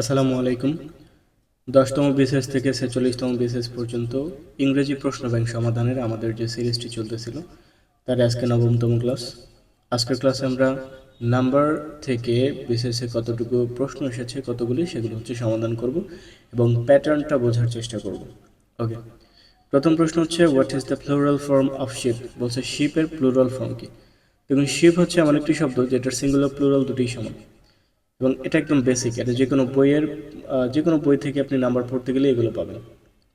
আসসালামু আলাইকুম। দশতম বিশেষ থেকে ছেচল্লিশতম বিশেষ পর্যন্ত ইংরেজি প্রশ্ন ব্যাংক সমাধানের আমাদের যে সিরিজটি চলতেছিল, তার আজকে নবমতম ক্লাস। আজকের ক্লাসে আমরা নাম্বার থেকে বিশেষে কতটুকু প্রশ্ন এসেছে, কতগুলি, সেগুলো হচ্ছে সমাধান করব এবং প্যাটার্নটা বোঝার চেষ্টা করব। ওকে, প্রথম প্রশ্ন হচ্ছে what is the plural form of ship বলছে শিপের প্লুরাল ফর্ম কি? দেখুন শিপ হচ্ছে এমন একটি শব্দ যেটার সিঙ্গুলার প্লুরাল দুটোই সমান। এবং এটা একদম বেসিক এটা যে কোনো বইয়ের যে কোনো বই থেকে আপনি নাম্বার পড়তে গেলে এগুলো পাবেন,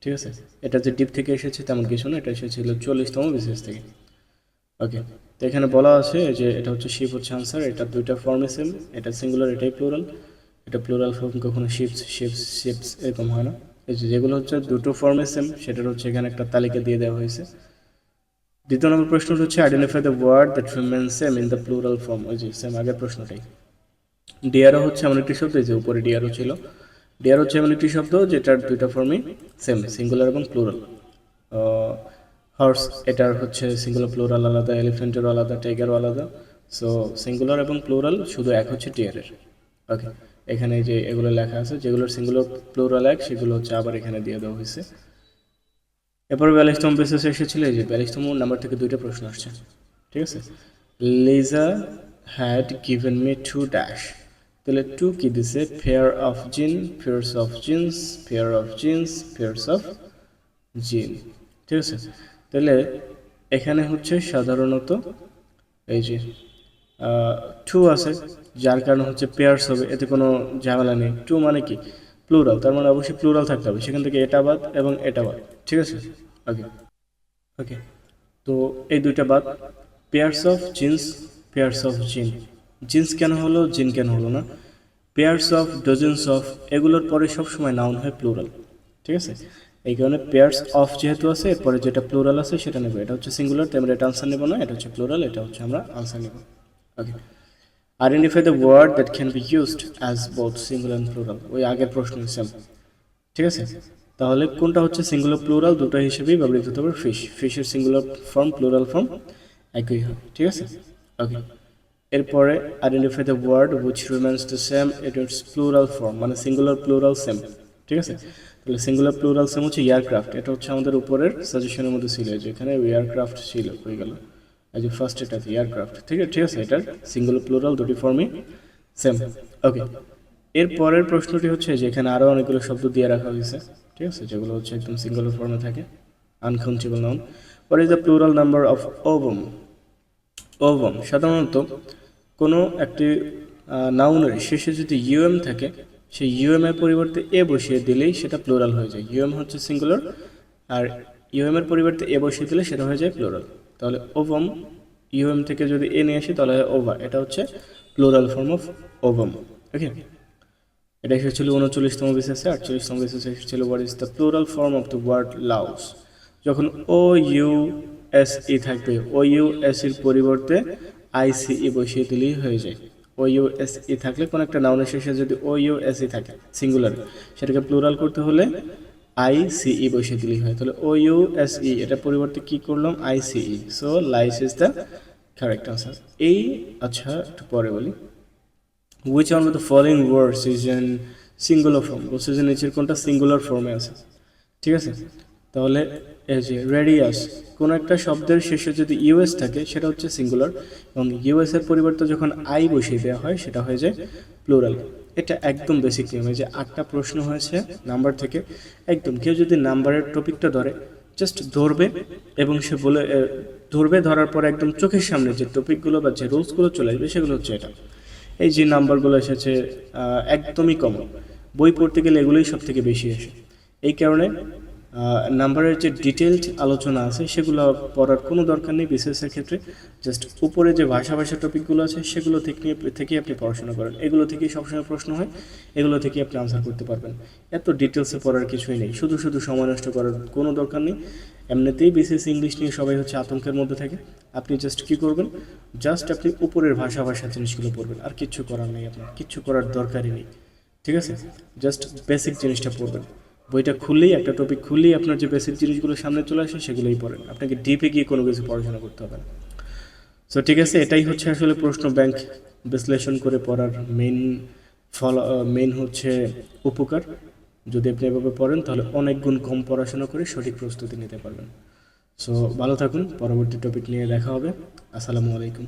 ঠিক আছে? এটা যে ডিপ থেকে এসেছে তেমন কিছু না, এটা এসেছিল চল্লিশতম বিশেষ থেকে ওকে তো এখানে বলা আছে যে এটা হচ্ছে শিপ হচ্ছে আনসার এটা দুইটা ফর্মে সেম এটা সিঙ্গুলার এটাই প্লুরাল এটা প্লুরাল ফর্ম কখনো শিপস শিপস শিপস এরকম হয় না। যেগুলো হচ্ছে দুটো ফর্মে সেম সেটার হচ্ছে এখানে একটা তালিকা দিয়ে দেওয়া হয়েছে। দ্বিতীয় নম্বর প্রশ্নটা হচ্ছে identify the word that remain same in the plural form ওই যে সেম আগের প্রশ্নটাই। ডিয়ারও হচ্ছে এমন একটি শব্দ যে উপরে ডিয়ারও ছিল। ডিয়ার হচ্ছে এমন একটি শব্দ, যেটার দুইটা ফর্মই সেম সিঙ্গুলার এবং প্লুরাল হর্স এটার হচ্ছে সিঙ্গুলার প্লুরাল আলাদা এলিফেন্টেরও আলাদা টাইগারও আলাদা। সো সিঙ্গুলার এবং প্লুরাল শুধু এক হচ্ছে ডিয়ারের ওকে এখানে যে এগুলো লেখা আছে, যেগুলোর সিঙ্গুলার প্লুরাল এক, সেগুলো হচ্ছে আবার এখানে দিয়ে দেওয়া হয়েছে। এরপর বিয়াল্লিশতম বেসেস এসেছিল, এই যে বিয়াল্লিশতম নাম্বার থেকে দুইটা প্রশ্ন আসছে। ঠিক আছে? Liza had given me two dash তাহলে টু কি দিছে? Pair of jean pairs of jeans pair of jeans pairs of jean ঠিক আছে? তাহলে এখানে হচ্ছে সাধারণত এই যে টু আছে, যার কারণে হচ্ছে পেয়ার্স হবে, এতে কোনো ঝামেলা নেই। টু মানে কি? প্লুরাল তার মানে অবশ্যই প্লুরাল থাকতে হবে। সেখান থেকে এটা বাদ এবং এটা বাদ। ঠিক আছে? ওকে ওকে তো এই দুইটা বাদ। Pairs of jeans pairs of jean jeans কেন হলো, জিন কেন হলো না? পেয়ার্স অফ ডজেন্স অফ এগুলোর পরে সবসময় নাউন হয় প্লুরাল ঠিক আছে? এই কারণে পেয়ার্স অফ যেহেতু আছে, এরপরে যেটা প্লুরাল আছে সেটা নেব। এটা হচ্ছে সিঙ্গুলার তাই আমরা এটা আনসার নেব না, এটা হচ্ছে প্লুরাল এটা হচ্ছে আমরা আনসার নেব। Okay identify the word that can be used as both singular and plural ওই আগের প্রশ্ন সেম ঠিক আছে? তাহলে কোনটা হচ্ছে সিঙ্গুলার প্লুরাল দুটো হিসেবেই ব্যবহৃত হতে পারে ফিশ ফিশের সিঙ্গুলার ফর্ম প্লুরাল ফর্ম একই হয়, ঠিক আছে? ওকে এরপরে identify the word which remains the same it it's plural form মানে সিঙ্গুলার প্লুরাল সেম ঠিক আছে? তাহলে সিঙ্গুলার প্লুরাল সেম হচ্ছে এয়ারক্রাফট এটা হচ্ছে আমাদের উপরের সাজেশনের মধ্যে ছিল যে এখানে এয়ারক্রাফট ছিল, হয়ে গেল। এই যে ফার্স্ট এটা এয়ারক্রাফট ঠিক আছে? ঠিক আছে, এটার সিঙ্গুলার প্লুরাল দুটি ফর্মই সেম ওকে এর পরের প্রশ্নটি হচ্ছে যে এখানে আরও অনেকগুলো শব্দ দিয়ে রাখা হয়েছে, ঠিক আছে? যেগুলো হচ্ছে একদম সিঙ্গুলার ফর্মে থাকে uncountable noun what is the plural number of ovum ovum সাধারণত কোনো একটি নাউনের শেষে যদি ইউএম থাকে, সেই ইউএম এর পরিবর্তে এ বসিয়ে দিলেই সেটা প্লুরাল হয়ে যায়। ইউএম হচ্ছে সিঙ্গুলার আর ইউএম এর পরিবর্তে এ বসিয়ে দিলে সেটা হয়ে যায় প্লুরাল তাহলে ওভম ইউএম থেকে যদি এ নিয়ে আসি তাহলে হয় ওভা এটা হচ্ছে plural form of ovum okay এটা এসেছিল উনচল্লিশতম বিশেষে আটচল্লিশতম বিশেষে এসেছিল what is the plural form of the word louse যখন ও ইউ এস ই থাকবে ও ইউ এস এর পরিবর্তে আইসিই বসিয়ে দিলেই হয়ে যায়। ও ইউ এস ই থাকলে কোনো একটা নাউনের শেষে যদি ও ইউ এস ই থাকে সিঙ্গুলার সেটাকে প্লুরাল করতে হলে আই সিই বসিয়ে দিলেই হয়। তাহলে ও ইউ এস ই এটার পরিবর্তে কি করলাম? I see so lies is the correct answer এই আচ্ছা একটু পরে বলি। Which one of the following words is in singular form? বলছে যে নিচের কোনটা সিঙ্গুলার ফর্মে আছে। ঠিক আছে? তাহলে এই যে রেডিয়াস কোন একটা শব্দের শেষে যদি ইউএস থাকে, সেটা হচ্ছে সিঙ্গুলার এবং ইউএস এর পরিবর্তে যখন আই বসিয়ে দেওয়া হয়, সেটা হয়ে যায় প্লুরাল এটা একদম বেসিক এই যে আটটা প্রশ্ন হয়েছে নাম্বার থেকে, একদম কেউ যদি নাম্বারের টপিকটা ধরে জাস্ট ধরবে, এবং সে বলে ধরবে, ধরার পর একদম চোখের সামনে যে টপিকগুলো বা যে রুলসগুলো চলে আসবে, সেগুলো হচ্ছে এটা। এই যে নাম্বারগুলো এসেছে একদমই কমন বই পড়তে গেলে এগুলোই সব থেকে বেশি আসে। এই কারণে নাম্বারের যে ডিটেলড আলোচনা আছে, সেগুলো পড়ার কোনো দরকার নেই বিসিএসের ক্ষেত্রে। জাস্ট উপরে যে ভাষা ভাষা টপিকগুলো আছে, সেগুলো থেকে থেকেই আপনি পড়াশোনা করেন। এগুলো থেকেই সবসময় প্রশ্ন হয়, এগুলো থেকেই আপনি আনসার করতে পারবেন। এত ডিটেলসে পড়ার কিছুই নেই। শুধু শুধু সময় নষ্ট করার কোনো দরকার নেই। এমনিতেই বিসিএস ইংলিশ নিয়ে সবাই হচ্ছে আতঙ্কের মধ্যে থাকে। আপনি জাস্ট কী করবেন? জাস্ট আপনি উপরের ভাষা ভাষা জিনিসগুলো পড়বেন। আর কিচ্ছু করার নেই আপনার। কিচ্ছু করার দরকারই নেই। ঠিক আছে? জাস্ট বেসিক জিনিসটা পড়বেন। বইটা খুললেই, একটা টপিক খুললেই আপনার যে বেসিক জিনিসগুলো সামনে চলে আসে, সেগুলোই পড়েন। আপনাকে ডিপে গিয়ে কোনো কিছু পড়াশোনা করতে হবে না। সো ঠিক আছে, এটাই হচ্ছে আসলে প্রশ্ন ব্যাংক বিশ্লেষণ করে পড়ার মেইন ফল মেন হচ্ছে উপকার। যদি আপনি এভাবে পড়েন, তাহলে অনেক গুণ কম পড়াশোনা করে সঠিক প্রস্তুতি নিতে পারবেন। সো ভালো থাকুন, পরবর্তী টপিক নিয়ে দেখা হবে। আসসালামু আলাইকুম।